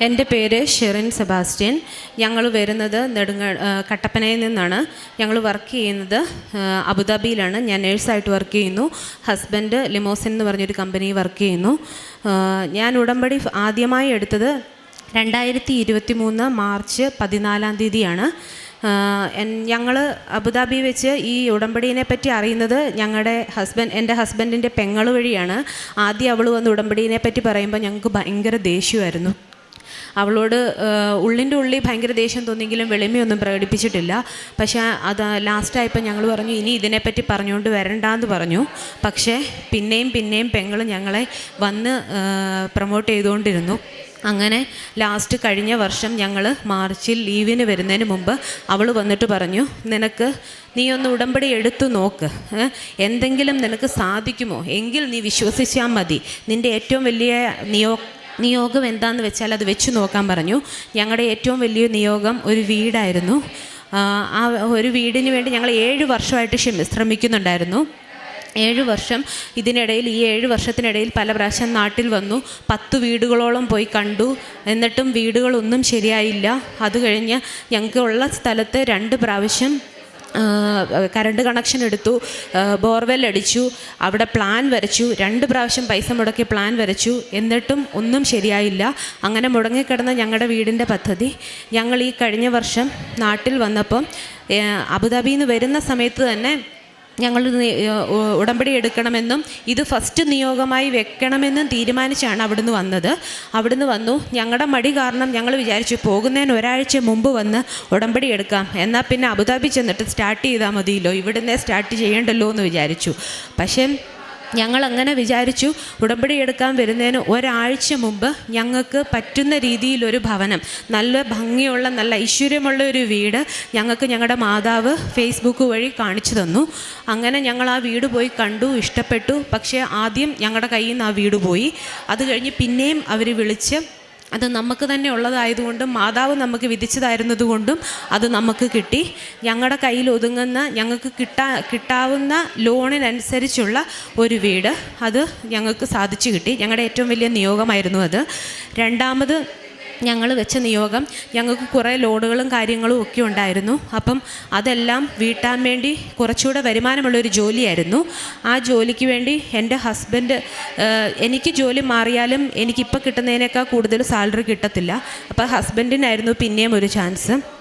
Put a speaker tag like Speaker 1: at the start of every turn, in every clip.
Speaker 1: എന്റെ പേര് ഷെറിൻ സെബാസ്റ്റ്യൻ. ഞങ്ങൾ വരുന്നത് നെടുങ്ങ കട്ടപ്പനയിൽ നിന്നാണ്. ഞങ്ങൾ വർക്ക് ചെയ്യുന്നത് അബുദാബിയിലാണ്. ഞാൻ നേഴ്സായിട്ട് വർക്ക് ചെയ്യുന്നു. ഹസ്ബൻഡ് ലിമോസിൻ എന്ന് പറഞ്ഞൊരു കമ്പനി വർക്ക് ചെയ്യുന്നു. ഞാൻ ഉടമ്പടി ആദ്യമായി എടുത്തത് രണ്ടായിരത്തി ഇരുപത്തി മൂന്ന് മാർച്ച് പതിനാലാം തീയതിയാണ്. ഞങ്ങൾ അബുദാബി വെച്ച് ഈ ഉടമ്പടീനെ പറ്റി അറിയുന്നത് ഞങ്ങളുടെ ഹസ്ബൻഡ് എന്റെ ഹസ്ബൻഡിന്റെ പെങ്ങൾ വഴിയാണ്. ആദ്യം അവൾ വന്ന് ഉടമ്പടീനെ പറ്റി പറയുമ്പോൾ ഞങ്ങൾക്ക് ഭയങ്കര ദേഷ്യമായിരുന്നു. അവളോട് ഉള്ളിന്റെ ഉള്ളിൽ ഭയങ്കര ദേഷ്യം തോന്നിയെങ്കിലും വെളിമയൊന്നും പ്രകടിപ്പിച്ചിട്ടില്ല. പക്ഷേ അത് ലാസ്റ്റായപ്പോൾ ഞങ്ങൾ പറഞ്ഞു ഇനി ഇതിനെപ്പറ്റി പറഞ്ഞുകൊണ്ട് വരണ്ടെന്ന് പറഞ്ഞു. പക്ഷേ പിന്നെയും പിന്നെയും പെങ്ങൾ ഞങ്ങളെ വന്ന് പ്രൊമോട്ട് ചെയ്തുകൊണ്ടിരുന്നു. അങ്ങനെ ലാസ്റ്റ് കഴിഞ്ഞ വർഷം ഞങ്ങൾ മാർച്ചിൽ ലീവിന് വരുന്നതിന് മുമ്പ് അവൾ വന്നിട്ട് പറഞ്ഞു നിനക്ക് നീ ഒന്ന് ഉടമ്പടി എടുത്തു നോക്ക്. എന്തെങ്കിലും നിനക്ക് സാധിക്കുമോ? എങ്കിൽ നീ വിശ്വസിച്ചാൽ മതി. നിന്റെ ഏറ്റവും വലിയ നിയോ നിയോഗം എന്താണെന്ന് വെച്ചാൽ അത് വെച്ച് നോക്കാൻ പറഞ്ഞു. ഞങ്ങളുടെ ഏറ്റവും വലിയ നിയോഗം ഒരു വീടായിരുന്നു. ആ, ഒരു വീടിന് വേണ്ടി ഞങ്ങൾ ഏഴ് വർഷമായിട്ട് ശ്രമി- ശ്രമിക്കുന്നുണ്ടായിരുന്നു. ഏഴ് വർഷം ഇതിനിടയിൽ ഈ ഏഴ് വർഷത്തിനിടയിൽ പല പ്രാവശ്യം നാട്ടിൽ വന്നു. പത്ത് വീടുകളോളം പോയി കണ്ടു. എന്നിട്ടും വീടുകളൊന്നും ശരിയായില്ല. അത് കഴിഞ്ഞ് ഞങ്ങൾക്കുള്ള സ്ഥലത്ത് രണ്ട് പ്രാവശ്യം കറണ്ട് കണക്ഷൻ എടുത്തു ബോർവെൽ അടിച്ചു അവിടെ പ്ലാൻ വരച്ചു രണ്ട് പ്രാവശ്യം പൈസ മുടക്കി പ്ലാൻ വരച്ചു എന്നിട്ടും ഒന്നും ശരിയായില്ല. അങ്ങനെ മുടങ്ങിക്കിടന്ന ഞങ്ങളുടെ വീടിന്റെ പദ്ധതി. ഞങ്ങൾ ഈ കഴിഞ്ഞ വർഷം നാട്ടിൽ വന്നപ്പം അബുദാബിയിൽ നിന്ന് വരുന്ന സമയത്ത് തന്നെ ഞങ്ങൾ ഉടമ്പടി എടുക്കണമെന്നും ഇത് ഫസ്റ്റ് നിയോഗമായി വെക്കണമെന്നും തീരുമാനിച്ചാണ് അവിടുന്ന് വന്നത്. അവിടുന്ന് വന്നു. ഞങ്ങളുടെ മടി കാരണം ഞങ്ങൾ വിചാരിച്ചു പോകുന്നതിന് ഒരാഴ്ച മുമ്പ് വന്ന് ഉടമ്പടി എടുക്കാം. എന്നാൽ പിന്നെ അബുദാബി ചെന്നിട്ട് സ്റ്റാർട്ട് ചെയ്താൽ മതിയല്ലോ. ഇവിടുന്ന് സ്റ്റാർട്ട് ചെയ്യണ്ടല്ലോ എന്ന് വിചാരിച്ചു. പക്ഷേ ഞങ്ങൾ അങ്ങനെ വിചാരിച്ചു ഉടമ്പടി എടുക്കാൻ വരുന്നതിന് ഒരാഴ്ച മുമ്പ് ഞങ്ങൾക്ക് പറ്റുന്ന രീതിയിലൊരു ഭവനം നല്ല ഭംഗിയുള്ള നല്ല ഐശ്വര്യമുള്ള ഒരു വീട് ഞങ്ങൾക്ക് ഞങ്ങളുടെ മാതാവ് ഫേസ്ബുക്ക് വഴി കാണിച്ചു തന്നു. അങ്ങനെ ഞങ്ങൾ ആ വീട് പോയി കണ്ടു ഇഷ്ടപ്പെട്ടു. പക്ഷേ ആദ്യം ഞങ്ങളുടെ കയ്യിൽ നിന്ന് ആ വീട് പോയി. അത് കഴിഞ്ഞ് പിന്നെയും അവർ വിളിച്ച് അത് നമുക്ക് തന്നെ ഉള്ളതായതുകൊണ്ടും മാതാവ് നമുക്ക് വിധിച്ചതായിരുന്നതുകൊണ്ടും അത് നമുക്ക് കിട്ടി. ഞങ്ങളുടെ കയ്യിൽ ഒതുങ്ങുന്ന ഞങ്ങൾക്ക് കിട്ടാ കിട്ടാവുന്ന ലോണിനനുസരിച്ചുള്ള ഒരു വീട് അത് ഞങ്ങൾക്ക് സാധിച്ചു കിട്ടി. ഞങ്ങളുടെ ഏറ്റവും വലിയ നിയോഗമായിരുന്നു അത്. രണ്ടാമത് ഞങ്ങൾ വെച്ച നിയോഗം ഞങ്ങൾക്ക് കുറേ ലോഡുകളും കാര്യങ്ങളും ഒക്കെ ഉണ്ടായിരുന്നു. അപ്പം അതെല്ലാം വീട്ടാൻ വേണ്ടി കുറച്ചുകൂടെ വരുമാനമുള്ളൊരു ജോലിയായിരുന്നു. ആ ജോലിക്ക് വേണ്ടി എന്റെ ഹസ്ബൻഡ് എനിക്ക് ജോലി മാറിയാലും എനിക്കിപ്പോൾ കിട്ടുന്നതിനേക്കാൾ കൂടുതൽ സാലറി കിട്ടത്തില്ല. അപ്പോൾ ഹസ്ബൻഡിനായിരുന്നു പിന്നെയും ഒരു ചാൻസ്.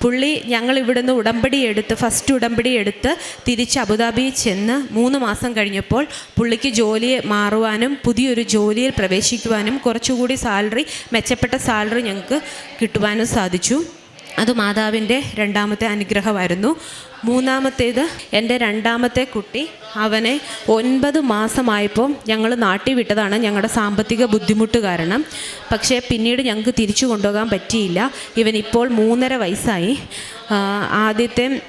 Speaker 1: പുള്ളി ഞങ്ങൾ ഇവിടുന്ന് ഉടമ്പടി എടുത്ത് ഫസ്റ്റ് ഉടമ്പടി എടുത്ത് തിരിച്ച് അബുദാബിയിൽ ചെന്ന് മൂന്ന് മാസം കഴിഞ്ഞപ്പോൾ പുള്ളിക്ക് ജോലി മാറുവാനും പുതിയൊരു ജോലിയിൽ പ്രവേശിക്കുവാനും കുറച്ചുകൂടി സാലറി മെച്ചപ്പെട്ട സാലറി ഞങ്ങൾക്ക് കിട്ടുവാനും സാധിച്ചു. അത് മാതാവിന്റെ രണ്ടാമത്തെ അനുഗ്രഹമായിരുന്നു. മൂന്നാമത്തേത് എന്റെ രണ്ടാമത്തെ കുട്ടി അവനെ ഒൻപത് മാസമായപ്പോൾ ഞങ്ങൾ നാട്ടിൽ വിട്ടതാണ്. ഞങ്ങളുടെ സാമ്പത്തിക ബുദ്ധിമുട്ട് കാരണം. പക്ഷേ പിന്നീട് ഞങ്ങൾക്ക് തിരിച്ചു കൊണ്ടുപോകാൻ പറ്റിയില്ല. ഇവൻ ഇപ്പോൾ മൂന്നര വയസ്സായി. ആദ്യത്തെ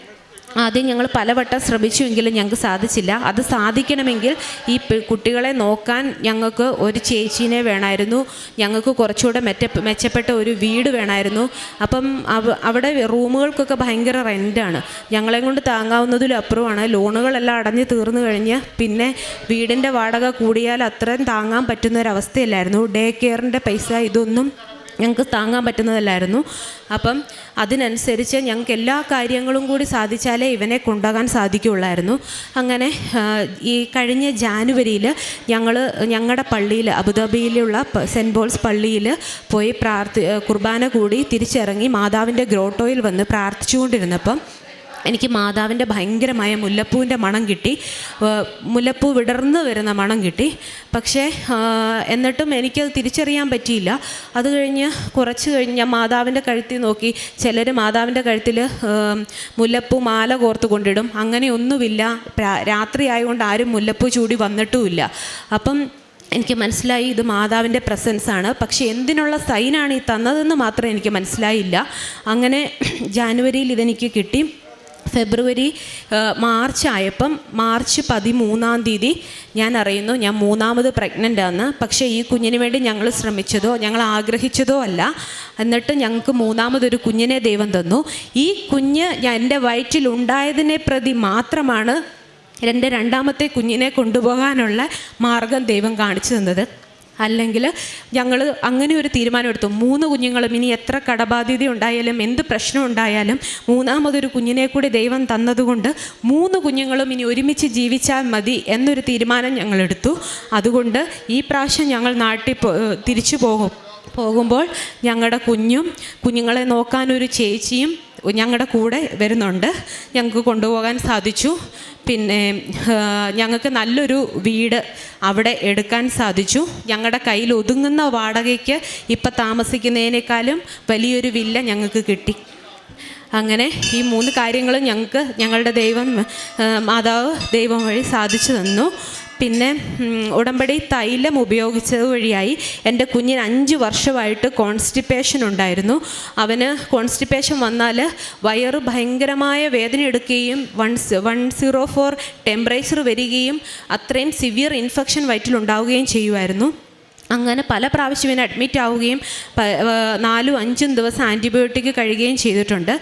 Speaker 1: ആദ്യം ഞങ്ങൾ പലവട്ടം ശ്രമിച്ചുവെങ്കിലും ഞങ്ങൾക്ക് സാധിച്ചില്ല. അത് സാധിക്കണമെങ്കിൽ ഈ കുട്ടികളെ നോക്കാൻ ഞങ്ങൾക്ക് ഒരു ചേച്ചീനെ വേണമായിരുന്നു. ഞങ്ങൾക്ക് കുറച്ചുകൂടെ മെറ്റ മെച്ചപ്പെട്ട ഒരു വീട് വേണമായിരുന്നു. അപ്പം അവ അവിടെ റൂമുകൾക്കൊക്കെ ഭയങ്കര റെന്റാണ് ഞങ്ങളെ കൊണ്ട് താങ്ങാവുന്നതിലും അപ്പുറമാണ്. ലോണുകളെല്ലാം അടഞ്ഞു തീർന്നു കഴിഞ്ഞ് പിന്നെ വീടിന്റെ വാടക കൂടിയാൽ അത്രയും താങ്ങാൻ പറ്റുന്ന ഒരവസ്ഥയില്ലായിരുന്നു ഡേ കെയറിന്റെ പൈസ ഇതൊന്നും ഞങ്ങൾക്ക് താങ്ങാൻ പറ്റുന്നതല്ലായിരുന്നു. അപ്പം അതിനനുസരിച്ച് ഞങ്ങൾക്ക് എല്ലാ കാര്യങ്ങളും കൂടി സാധിച്ചാലേ ഇവനെ കൊണ്ടുപോകാൻ സാധിക്കുകയുള്ളായിരുന്നു. അങ്ങനെ ഈ കഴിഞ്ഞ ജാനുവരിയിൽ ഞങ്ങൾ ഞങ്ങളുടെ പള്ളിയിൽ അബുദാബിയിലുള്ള സെന്റ് പോൾസ് പള്ളിയിൽ പോയി പ്രാർത്ഥി കുർബാന കൂടി തിരിച്ചിറങ്ങി മാതാവിന്റെ ഗ്രോട്ടോയിൽ വന്ന് പ്രാർത്ഥിച്ചുകൊണ്ടിരുന്നപ്പം എനിക്ക് മാതാവിന്റെ ഭയങ്കരമായ മുല്ലപ്പൂവിന്റെ മണം കിട്ടി. മുല്ലപ്പൂ വിടർന്ന് വരുന്ന മണം കിട്ടി. പക്ഷേ എന്നിട്ടും എനിക്കത് തിരിച്ചറിയാൻ പറ്റിയില്ല. അത് കഴിഞ്ഞ് കുറച്ച് കഴിഞ്ഞ് ഞാൻ മാതാവിന്റെ കഴുത്തിൽ നോക്കി. ചിലർ മാതാവിന്റെ കഴുത്തിൽ മുല്ലപ്പൂ മാല കോർത്ത് കൊണ്ടിടും. അങ്ങനെയൊന്നുമില്ല രാത്രി ആയതുകൊണ്ട് ആരും മുല്ലപ്പൂ ചൂടി വന്നിട്ടുമില്ല. അപ്പം എനിക്ക് മനസ്സിലായി ഇത് മാതാവിന്റെ പ്രസൻസാണ്. പക്ഷേ എന്തിനുള്ള സൈനാണ് ഈ തന്നതെന്ന് മാത്രം എനിക്ക് മനസ്സിലായില്ല. അങ്ങനെ ജാനുവരിയിൽ ഇതെനിക്ക് കിട്ടി. ഫെബ്രുവരി മാർച്ച് ആയപ്പം മാർച്ച് പതിമൂന്നാം തീയതി ഞാൻ അറിയുന്നു ഞാൻ മൂന്നാമത് പ്രഗ്നന്റ് ആണ് പക്ഷേ ഈ കുഞ്ഞിന് വേണ്ടി ഞങ്ങൾ ശ്രമിച്ചതോ ഞങ്ങൾ ആഗ്രഹിച്ചതോ അല്ല. എന്നിട്ട് ഞങ്ങൾക്ക് മൂന്നാമതൊരു കുഞ്ഞിനെ ദൈവം തന്നു. ഈ കുഞ്ഞ് ഞാൻ എന്റെ വയറ്റിലുണ്ടായതിനെ പ്രതി മാത്രമാണ് എന്റെ രണ്ടാമത്തെ കുഞ്ഞിനെ കൊണ്ടുപോകാനുള്ള മാർഗം ദൈവം കാണിച്ചു തന്നത്. അല്ലെങ്കിൽ ഞങ്ങൾ അങ്ങനെ ഒരു തീരുമാനമെടുത്തു മൂന്ന് കുഞ്ഞുങ്ങളും ഇനി എത്ര കടബാധ്യത ഉണ്ടായാലും എന്ത് പ്രശ്നം ഉണ്ടായാലും മൂന്നാമതൊരു കുഞ്ഞിനെ കൂടി ദൈവം തന്നതുകൊണ്ട് മൂന്ന് കുഞ്ഞുങ്ങളും ഇനി ഒരുമിച്ച് ജീവിച്ചാൽ മതി എന്നൊരു തീരുമാനം ഞങ്ങളെടുത്തു. അതുകൊണ്ട് ഈ പ്രാവശ്യം ഞങ്ങൾ നാട്ടിൽ തിരിച്ചു പോകും. പോകുമ്പോൾ ഞങ്ങളുടെ കുഞ്ഞും കുഞ്ഞുങ്ങളെ നോക്കാൻ ഒരു ചേച്ചിയും ഞങ്ങളുടെ കൂടെ വരുന്നുണ്ട്. ഞങ്ങൾക്ക് കൊണ്ടുപോകാൻ സാധിച്ചു. പിന്നെ ഞങ്ങൾക്ക് നല്ലൊരു വീട് അവിടെ എടുക്കാൻ സാധിച്ചു. ഞങ്ങളുടെ കയ്യിൽ ഒതുങ്ങുന്ന വാടകയ്ക്ക് ഇപ്പം താമസിക്കുന്നതിനേക്കാളും വലിയൊരു വില്ല ഞങ്ങൾക്ക് കിട്ടി. അങ്ങനെ ഈ മൂന്ന് കാര്യങ്ങളും ഞങ്ങൾക്ക് ഞങ്ങളുടെ ദൈവം മാതാവ് ദൈവം വഴി സാധിച്ചു തന്നു. പിന്നെ ഉടമ്പടി തൈലം ഉപയോഗിച്ചത് വഴിയായി എന്റെ കുഞ്ഞിന് അഞ്ച് വർഷമായിട്ട് കോൺസ്റ്റിപ്പേഷൻ ഉണ്ടായിരുന്നു. അവന് കോൺസ്റ്റിപ്പേഷൻ വന്നാൽ വയറ് ഭയങ്കരമായ വേദന എടുക്കുകയും one one zero four temperature വരികയും അത്രയും സിവിയർ ഇൻഫെക്ഷൻ വയറ്റിലുണ്ടാവുകയും ചെയ്യുമായിരുന്നു. അങ്ങനെ പല പ്രാവശ്യം അഡ്മിറ്റ് ആവുകയും നാലും അഞ്ചും ദിവസം ആന്റിബയോട്ടിക് കഴിയുകയും ചെയ്തിട്ടുണ്ട്.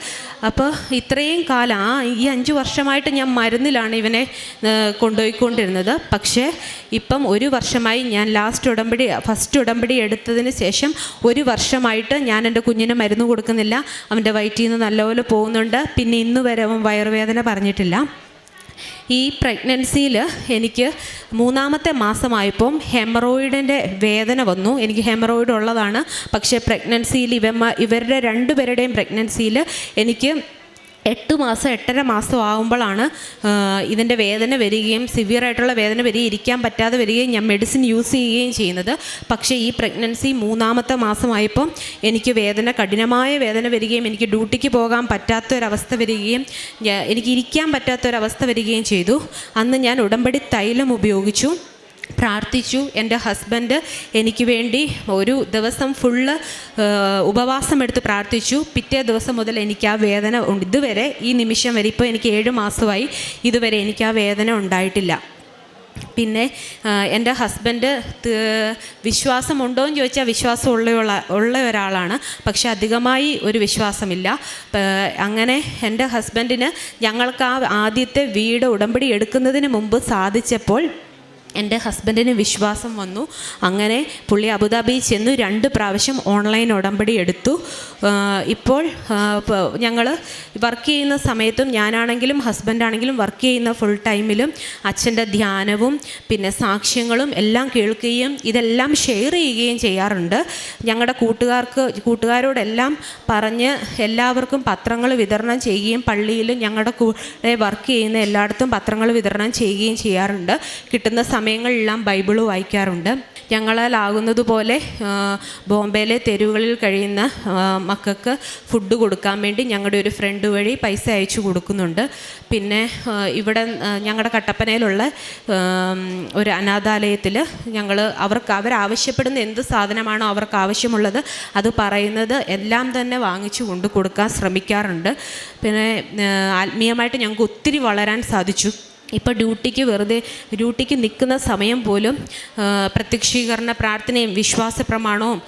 Speaker 1: അപ്പോൾ ഇത്രയും കാലം ആ ഈ അഞ്ച് വർഷമായിട്ട് ഞാൻ മരുന്നിലാണ് ഇവനെ കൊണ്ടുപോയിക്കൊണ്ടിരുന്നത്. പക്ഷേ ഇപ്പം ഒരു വർഷമായി ഞാൻ ലാസ്റ്റ് ഉടമ്പടി ഫസ്റ്റ് ഉടമ്പടി എടുത്തതിന് ശേഷം ഒരു വർഷമായിട്ട് ഞാൻ എന്റെ കുഞ്ഞിന് മരുന്ന് കൊടുക്കുന്നില്ല. അവന്റെ വയറ്റിൽ നിന്ന് നല്ലപോലെ പോകുന്നുണ്ട്. പിന്നെ ഇന്ന് വരെ അവൻ വയറുവേദന പറഞ്ഞിട്ടില്ല. ഈ പ്രഗ്നൻസിയിൽ എനിക്ക് മൂന്നാമത്തെ മാസമായപ്പം ഹെമറോയിഡിന്റെ വേദന വന്നു. എനിക്ക് ഹെമറോയിഡ് ഉള്ളതാണ്. പക്ഷേ പ്രഗ്നൻസിയിൽ ഇവ ഇവരുടെ രണ്ടുപേരുടെയും പ്രഗ്നൻസിയിൽ എനിക്ക് എട്ട് മാസം എട്ടര മാസം ആകുമ്പോഴാണ് ഇതിന്റെ വേദന വരികയും സിവിയർ ആയിട്ടുള്ള വേദന വരികയും ഇരിക്കാൻ പറ്റാതെ വരികയും ഞാൻ മെഡിസിൻ യൂസ് ചെയ്യുകയും ചെയ്യുന്നത്. പക്ഷേ ഈ പ്രഗ്നൻസി മൂന്നാമത്തെ മാസമായപ്പം എനിക്ക് വേദന കഠിനമായ വേദന വരികയും എനിക്ക് ഡ്യൂട്ടിക്ക് പോകാൻ പറ്റാത്തൊരവസ്ഥ വരികയും എനിക്ക് ഇരിക്കാൻ പറ്റാത്തൊരവസ്ഥ വരികയും ചെയ്തു. അന്ന് ഞാൻ ഉടമ്പടി തൈലം ഉപയോഗിച്ചു. പ്രാർത്ഥിച്ചു. എന്റെ ഹസ്ബൻഡ് എനിക്ക് വേണ്ടി ഒരു ദിവസം ഫുള്ള് ഉപവാസം എടുത്ത് പ്രാർത്ഥിച്ചു. പിറ്റേ ദിവസം മുതൽ എനിക്ക് ആ വേദന ഇതുവരെ ഈ നിമിഷം വരെ ഇപ്പോൾ എനിക്ക് ഏഴ് മാസമായി ഇതുവരെ എനിക്ക് ആ വേദന ഉണ്ടായിട്ടില്ല. പിന്നെ എന്റെ ഹസ്ബൻഡ് വിശ്വാസം വിശ്വാസമുണ്ടോ എന്ന് ചോദിച്ചാൽ വിശ്വാസം ഉള്ള ഉള്ള ഒരാളാണ്. പക്ഷെ അധികമായി ഒരു വിശ്വാസമില്ല. അങ്ങനെ എന്റെ ഹസ്ബൻഡിന് ഞങ്ങൾക്ക് ആ ആദ്യത്തെ വീട് ഉടമ്പടി എടുക്കുന്നതിന് മുമ്പ് സാധിച്ചപ്പോൾ എന്റെ ഹസ്ബൻഡിന് വിശ്വാസം വന്നു. അങ്ങനെ പുള്ളി അബുദാബി ചെന്ന് രണ്ട് പ്രാവശ്യം ഓൺലൈൻ ഉടമ്പടി എടുത്തു. ഇപ്പോൾ ഞങ്ങൾ വർക്ക് ചെയ്യുന്ന സമയത്തും ഞാനാണെങ്കിലും ഹസ്ബൻഡാണെങ്കിലും വർക്ക് ചെയ്യുന്ന ഫുൾ ടൈമിലും അച്ഛന്റെ ധ്യാനവും പിന്നെ സാക്ഷ്യങ്ങളും എല്ലാം കേൾക്കുകയും ഇതെല്ലാം ഷെയർ ചെയ്യുകയും ചെയ്യാറുണ്ട്. ഞങ്ങളുടെ കൂട്ടുകാർക്ക് കൂട്ടുകാരോടെല്ലാം പറഞ്ഞ് എല്ലാവർക്കും പത്രങ്ങൾ വിതരണം ചെയ്യുകയും പള്ളിയിലും ഞങ്ങളുടെ കൂടെ വർക്ക് ചെയ്യുന്ന എല്ലായിടത്തും പത്രങ്ങൾ വിതരണം ചെയ്യുകയും ചെയ്യാറുണ്ട്. കിട്ടുന്ന സമയങ്ങളിലെല്ലാം ബൈബിൾ വായിക്കാറുണ്ട്. ഞങ്ങളാലാകുന്നതുപോലെ ബോംബെയിലെ തെരുവുകളിൽ കഴിയുന്ന മക്കൾക്ക് ഫുഡ് കൊടുക്കാൻ വേണ്ടി ഞങ്ങളുടെ ഒരു ഫ്രണ്ട് വഴി പൈസ അയച്ചു കൊടുക്കുന്നുണ്ട്. പിന്നെ ഇവിടെ ഞങ്ങളുടെ കട്ടപ്പനയിലുള്ള ഒരു അനാഥാലയത്തിൽ ഞങ്ങൾ അവർക്ക് അവരാവശ്യപ്പെടുന്ന എന്ത് സാധനമാണോ അവർക്ക് ആവശ്യമുള്ളത് അത് പറയുന്നത് എല്ലാം തന്നെ വാങ്ങിച്ചു കൊണ്ടു കൊടുക്കാൻ ശ്രമിക്കാറുണ്ട്. പിന്നെ ആത്മീയമായിട്ട് ഞങ്ങൾക്ക് ഒത്തിരി വളരാൻ സാധിച്ചു. ഇപ്പോൾ ഡ്യൂട്ടിക്ക് വെറുതെ ഡ്യൂട്ടിക്ക് നിൽക്കുന്ന സമയം പോലും പ്രത്യക്ഷീകരണ പ്രാർത്ഥനയും വിശ്വാസ പ്രമാണവും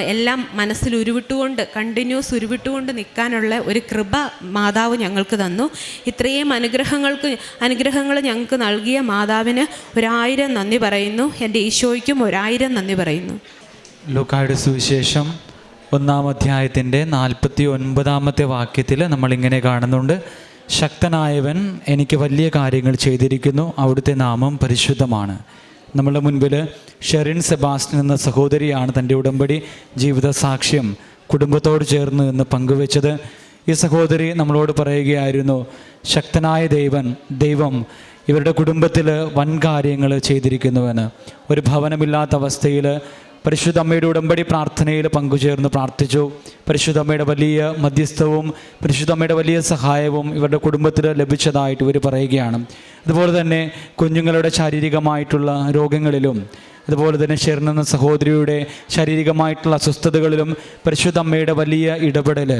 Speaker 1: എല്ലാം മനസ്സിൽ ഉരുവിട്ടുകൊണ്ട് കണ്ടിന്യൂസ് ഉരുവിട്ടുകൊണ്ട് നിൽക്കാനുള്ള ഒരു കൃപ മാതാവ് ഞങ്ങൾക്ക് തന്നു. ഇത്രയും അനുഗ്രഹങ്ങൾക്ക് അനുഗ്രഹങ്ങൾ ഞങ്ങൾക്ക് നൽകിയ മാതാവിന് ഒരായിരം നന്ദി പറയുന്നു. എന്റെ ഈശോയ്ക്കും ഒരായിരം നന്ദി പറയുന്നു.
Speaker 2: ലുക്കായുടെ സുവിശേഷം ഒന്നാം അധ്യായത്തിന്റെ നാൽപ്പത്തി ഒൻപതാമത്തെ വാക്യത്തിൽ നമ്മളിങ്ങനെ കാണുന്നുണ്ട്. ശക്തനായവൻ എനിക്ക് വലിയ കാര്യങ്ങൾ ചെയ്തിരിക്കുന്നു. അവിടുത്തെ നാമം പരിശുദ്ധമാണ്. നമ്മളുടെ മുൻപിൽ ഷെറിൻ സെബാസ്റ്റ്യൻ എന്ന സഹോദരിയാണ് തന്റെ ഉടമ്പടി ജീവിത സാക്ഷ്യം കുടുംബത്തോട് ചേർന്ന് എന്ന് പങ്കുവെച്ചത്. ഈ സഹോദരി നമ്മളോട് പറയുകയായിരുന്നു ശക്തനായ ദൈവൻ ദൈവം ഇവരുടെ കുടുംബത്തിൽ വൻ കാര്യങ്ങൾ ചെയ്തിരിക്കുന്നുവെന്ന്. ഒരു ഭവനമില്ലാത്ത അവസ്ഥയിൽ പരിശുദ്ധ അമ്മയുടെ ഉടമ്പടി പ്രാർത്ഥനയിൽ പങ്കുചേർന്ന് പ്രാർത്ഥിച്ചു. പരിശുദ്ധ അമ്മയുടെ വലിയ മധ്യസ്ഥവും പരിശുദ്ധ അമ്മയുടെ വലിയ സഹായവും ഇവരുടെ കുടുംബത്തിൽ ലഭിച്ചതായിട്ട് ഇവർ പറയുകയാണ്. അതുപോലെ തന്നെ കുഞ്ഞുങ്ങളുടെ ശാരീരികമായിട്ടുള്ള രോഗങ്ങളിലും അതുപോലെ തന്നെ ഷെറിൻ എന്ന സഹോദരിയുടെ ശാരീരികമായിട്ടുള്ള അസ്വസ്ഥതകളിലും പരിശുദ്ധ അമ്മയുടെ വലിയ ഇടപെടൽ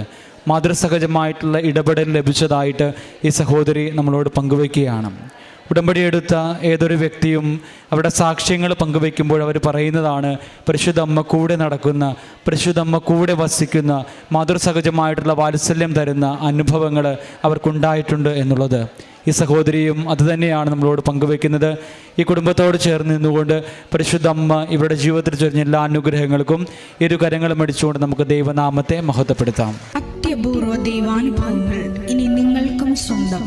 Speaker 2: മാതൃസഹജമായിട്ടുള്ള ഇടപെടൽ ലഭിച്ചതായിട്ട് ഈ സഹോദരി നമ്മളോട് പങ്കുവയ്ക്കുകയാണ് ഉടമ്പടി എടുത്ത ഏതൊരു വ്യക്തിയും അവരുടെ സാക്ഷ്യങ്ങൾ പങ്കുവെക്കുമ്പോൾ അവർ പറയുന്നതാണ് പരിശുദ്ധ അമ്മ കൂടെ നടക്കുന്ന പരിശുദ്ധ അമ്മ കൂടെ വസിക്കുന്ന മാതൃസഹജമായിട്ടുള്ള വാത്സല്യം തരുന്ന അനുഭവങ്ങൾ അവർക്കുണ്ടായിട്ടുണ്ട് എന്നുള്ളത്. ഈ സഹോദരിയും അതുതന്നെയാണ് നമ്മളോട് പങ്കുവെക്കുന്നത് ഈ കുടുംബത്തോട് ചേർന്ന് നിന്നുകൊണ്ട് പരിശുദ്ധ അമ്മ ഇവരുടെ ജീവിതത്തിൽ ചൊരിഞ്ഞ എല്ലാ അനുഗ്രഹങ്ങൾക്കും ഇരു കരങ്ങളും അടിച്ചുകൊണ്ട് നമുക്ക് ദൈവനാമത്തെ മഹത്വപ്പെടുത്താം.
Speaker 3: അത്യപൂർവ ദൈവാനുഭവങ്ങൾ ഇനി നിങ്ങൾക്കും സ്വന്തം.